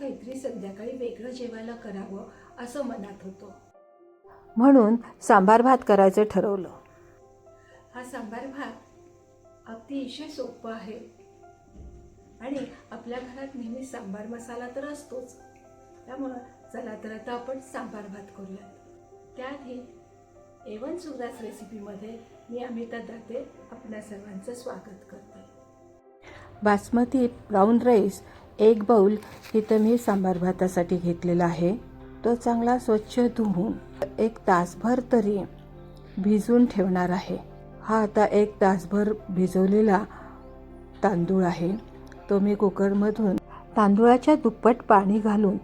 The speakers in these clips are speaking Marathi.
काहीतरी संध्याकाळी वेगळं जेवायला करावं असं मनात होतं. म्हणून सांबार भात करायचं ठरवलं. हा सांबार भात अतिशय सोपं आहे. आणि आपल्या घरात नेहमी सांबार मसाला तर असतोच. त्यामुळं चला तर आता आपण सांबार भात करूयात. त्याआधी एवन सुग्रास रेसिपीमध्ये मी अमिता दाते आपल्या सर्वांचं स्वागत करते. बासमती ब्राऊन राईस एक बाऊल इथं मी सांबार भातासाठी घेतलेला आहे. तो चांगला स्वच्छ धुवून एक तासभर तरी भिजवून ठेवणार आहे. हा आता एक तासभर भिजवलेला तांदूळ आहे. तो मी कुकरमधून तांदूळाच्या दुप्पट पाणी घालून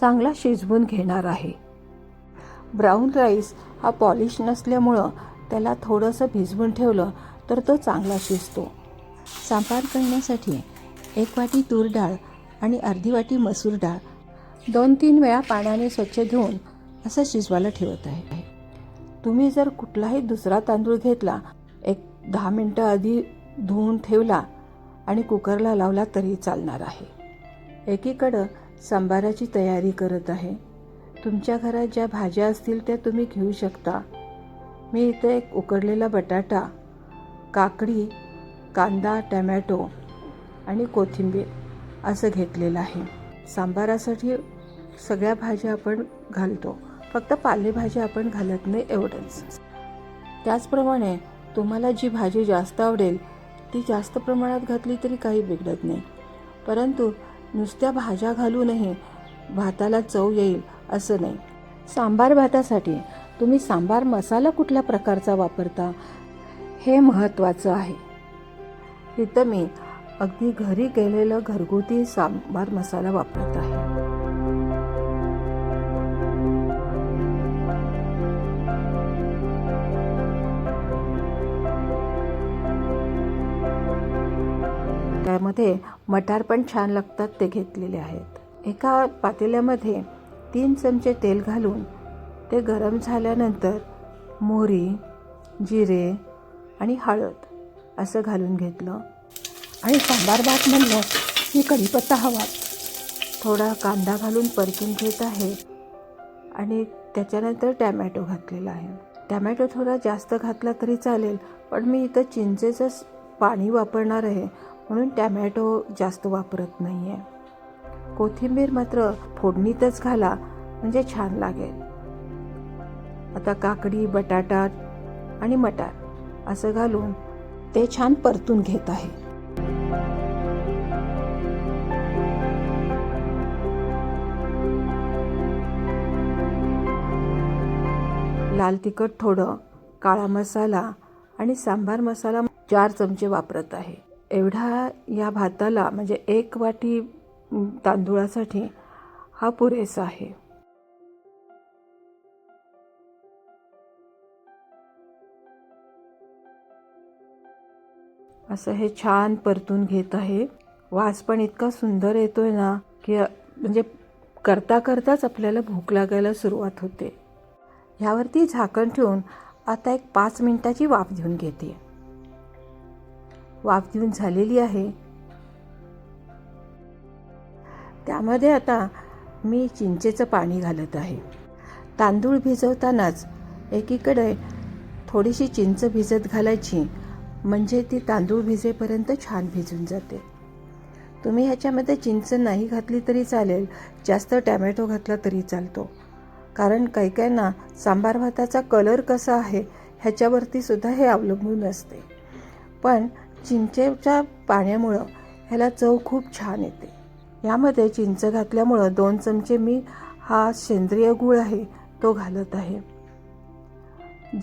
चांगला शिजवून घेणार आहे. ब्राऊन राईस हा पॉलिश नसल्यामुळं त्याला थोडंसं भिजवून ठेवलं तर तो चांगला शिजतो. सांबार करण्यासाठी एक वाटी तूर डाळ आणि अर्धी वाटी मसूर डाळ. दोन तीन वेळा पाण्याने स्वच्छ धुवून असं शिजवायला ठेवत आहे. तुम्ही जर कुठलाही दुसरा तांदूळ घेतला एक दहा मिनटं आधी धुवून ठेवला आणि कुकरला लावला तरी चालणार आहे. एकीकडं सांबाराची तयारी करत आहे. तुमच्या घरात ज्या भाज्या असतील त्या तुम्ही घेऊ शकता. मी इथे एक उकडलेला बटाटा काकडी कांदा टमॅटो आणि कोथिंबीर असं घेतलेलं आहे. सांबारासाठी सगळ्या भाज्या आपण घालतो. फक्त पालेभाज्या आपण घालत नाही एवढंच. त्याचप्रमाणे तुम्हाला जी भाजी जास्त आवडेल ती जास्त प्रमाणात घातली तरी काही बिघडत नाही. परंतु नुसत्या भाज्या घालूनही भाताला चव येईल असं नाही. सांबार भातासाठी तुम्ही सांबार मसाला कुठल्या प्रकारचा वापरता हे महत्त्वाचं आहे. इथं मी अगदी घरी केलेलं घरगुती सांबार मसाला वापरत आहे. त्यामध्ये मटार पण छान लागतात ते घेतलेले आहेत. एका पातेल्यामध्ये तीन चमचे तेल घालून ते गरम झाल्यानंतर मोहरी जिरे आणि हळद असं घालून घेतलं. आणि सांबार भात म्हणलं की कढीपत्ता हवा. थोडा कांदा घालून परतून घेत आहे आणि त्याच्यानंतर टॅमॅटो घातलेला आहे. टॅमॅटो थोडा जास्त घातला तरी चालेल पण मी इथं चिंचेचं पाणी वापरणार आहे म्हणून टॅमॅटो जास्त वापरत नाही आहे कोथिंबीर मात्र फोडणीतच घाला म्हणजे छान लागेल. आता काकडी बटाटा आणि मटार असं घालून ते छान परतून घेत आहे. लाल तिखट थोडं काळा मसाला आणि सांबार मसाला चार चमचे वापरत आहे. एवढा या भाताला म्हणजे एक वाटी तांदूळासाठी हा पुरेसा आहे. असं हे छान परतून घेत आहे. वास पण इतका सुंदर येतोय ना की म्हणजे करता करताच आपल्याला भूक लागायला सुरुवात होते. ह्यावरती झाकण ठेवून आता एक पाच मिनिटाची वाफ देऊन घेते. वाफ देऊन झालेली आहे. त्यामध्ये आता मी चिंचेचं पाणी घालत आहे. तांदूळ भिजवतानाच एकीकडे थोडीशी चिंच भिजत घालायची म्हणजे ती तांदूळ भिजेपर्यंत छान भिजून जाते. तुम्ही ह्याच्यामध्ये चिंच नाही घातली तरी चालेल जास्त टॅमॅटो घातला तरी चालतो. कारण काही काहींना सांबार भाताचा कलर कसा आहे ह्याच्यावरती सुद्धा हे अवलंबून असते. पण चिंचेच्या पाण्यामुळं ह्याला चव खूप छान येते. यामध्ये चिंच घातल्यामुळं दोन चमचे मी हा सेंद्रिय गूळ आहे तो घालत आहे.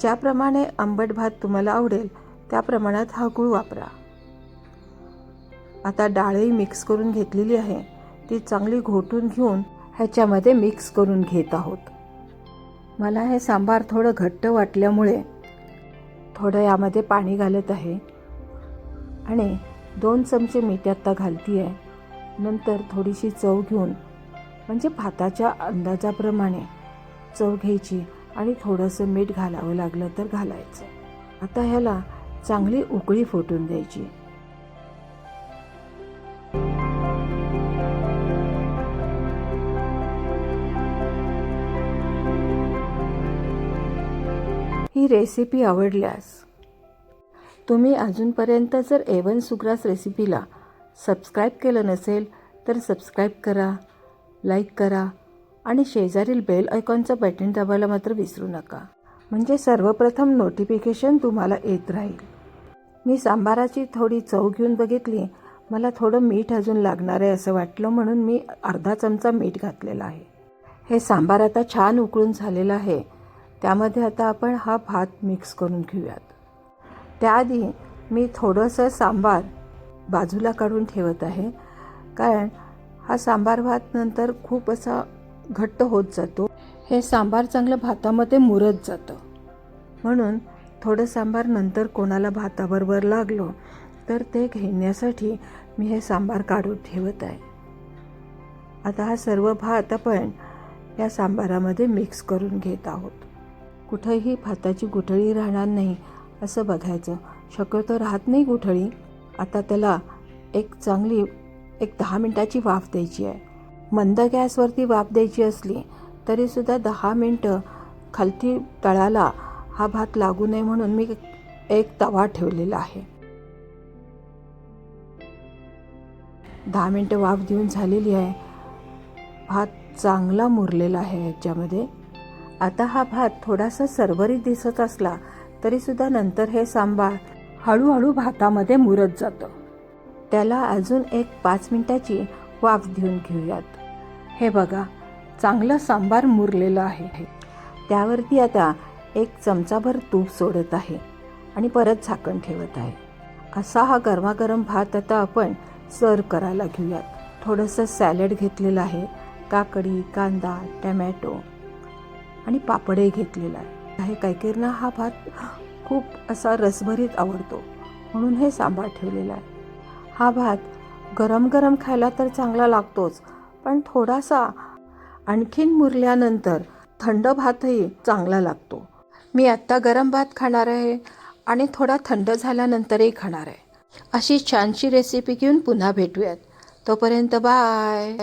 ज्याप्रमाणे आंबट भात तुम्हाला आवडेल त्या प्रमाणात हा गूळ वापरा. आता डाळही मिक्स करून घेतलेली आहे. ती चांगली घोटून घेऊन ह्याच्यामध्ये मिक्स करून घेत आहोत. मला हे सांबार थोडं घट्ट वाटल्यामुळे थोडं यामध्ये पाणी घालत आहे. आणि दोन चमचे मीठ आत्ता घालती आहे नंतर थोडीशी चव घेऊन म्हणजे भाताच्या अंदाजाप्रमाणे चव घ्यायची आणि थोडंसं मीठ घालावं लागलं तर घालायचं. आता ह्याला चांगली उकळी फुटून द्यायची. ही रेसिपी आवडल्यास. तुम्ही अजूनपर्यंत जर एवन सुग्रास रेसिपीला सबस्क्राईब केलं नसेल तर सबस्क्राईब करा लाईक करा आणि शेजारील बेल आयकॉनचं बटन दाबायला मात्र विसरू नका. म्हणजे सर्वप्रथम नोटिफिकेशन तुम्हाला येत राहील. मी सांबाराची थोडी चव घेऊन बघितली. मला थोडं मीठ अजून लागणार आहे असं वाटलं म्हणून मी अर्धा चमचा मीठ घातलेला आहे. हे सांबार आता छान उकळून झालेलं आहे. त्यामध्ये आता आपण हा भात मिक्स करून घेऊयात. त्याआधी मी थोडंसं सांबार बाजूला काढून ठेवत आहे. कारण हा सांबार भात नंतर खूप असा घट्ट होत जातो. हे सांबार चांगलं भातामध्ये मुरत जातं. म्हणून थोडं सांबार नंतर कोणाला भाताबरोबर लागलो तर ते घेण्यासाठी मी हे सांबार काढून ठेवत आहे. आता हा सर्व भात आपण या सांबारामध्ये मिक्स करून घेत आहोत. कुठंही भाताची गुठळी राहणार नाही असं बघायचं. शक्यतो राहत नाही गुठळी. आता त्याला एक चांगली एक दहा मिनटाची वाफ द्यायची आहे. मंद गॅसवरती वाफ द्यायची असली तरीसुद्धा दहा मिनटं खालती तळाला हा भात लागू नये म्हणून मी एक तवा ठेवलेला आहे. दहा मिनटं वाफ देऊन झालेली आहे. भात चांगला मुरलेला आहे याच्यामध्ये. आता हा भात थोडासा सरभरीत दिसत असला तरीसुद्धा नंतर हे सांबार हळूहळू भातामध्ये मुरत जातं. त्याला अजून एक पाच मिनिटाची वाफ देऊन घेऊयात. हे बघा चांगलं सांबार मुरलेलं आहे. त्यावरती आता एक चमचाभर तूप सोडत आहे आणि परत झाकण ठेवत आहे. असा हा गरमागरम भात आता आपण सर्व करायला घेऊयात. थोडंसं सॅलड घेतलेलं आहे. काकडी कांदा टमॅटो आणि पापडही घेतलेला आहे. काही काहींना हा भात खूप असा रसभरीत आवडतो. म्हणून हे सांबार ठेवलेला आहे. हा भात गरम गरम खायला तर चांगला लागतोच पण थोडासा आणखीन मुरल्यानंतर थंड भातही चांगला लागतो. मी आत्ता गरम भात खाणार आहे आणि थोडा थंड झाल्यानंतरही खाणार आहे. अशी छानशी रेसिपी घेऊन पुन्हा भेटूयात. तोपर्यंत बाय!